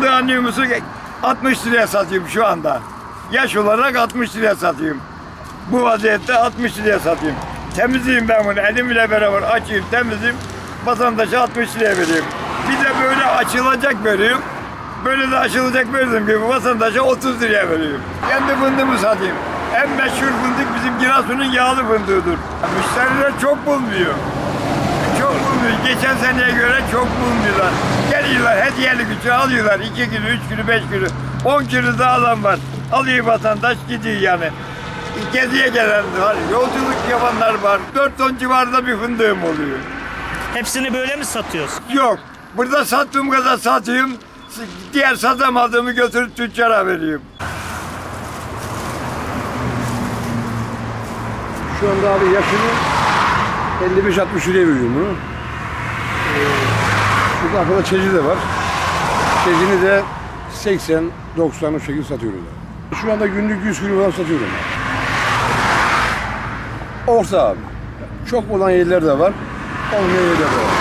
fındığı musun? 60 liraya satayım şu anda. Yaş olarak 60 liraya satayım. Bu vaziyette 60 liraya satayım. Temizleyeyim ben bunu elimle beraber açayım temizleyeyim. Vatandaşa 60 liraya vereyim. Bir de böyle açılacak veriyorum. Böyle de açılacak verdiğim gibi vatandaşa 30 liraya veriyorum. Kendi fındığımı satayım. En meşhur fındık bizim Giresun'un yağlı fındığıdır. Müşteriler çok bulmuyor. Çok bulmuyor. Geçen seneye göre çok bulmuyorlar. Geliyorlar hediyelik için alıyorlar. 2 kilo, 3 kilo, 5 kilo. 10 kilo da alan var. Alıyor vatandaş gidiyor yani. Geziye gelen var. Yolculuk yapanlar var. 4 ton civarında bir fındığım oluyor. Hepsini böyle mi satıyorsun? Yok. Burada sattığım kadar satayım. Diğer satamadığımı götürüp tüccara veriyorum. Şu anda abi yaşını 55-60 liraya veriyorum bunu. Ee, şurada arkada çeşidi de var. Çeşini de 80-90 o şekilde satıyoruz. Şu anda günlük 100 kilo satıyorum. Orta abi. Çok olan yerler de var. Olmayan yerler de var.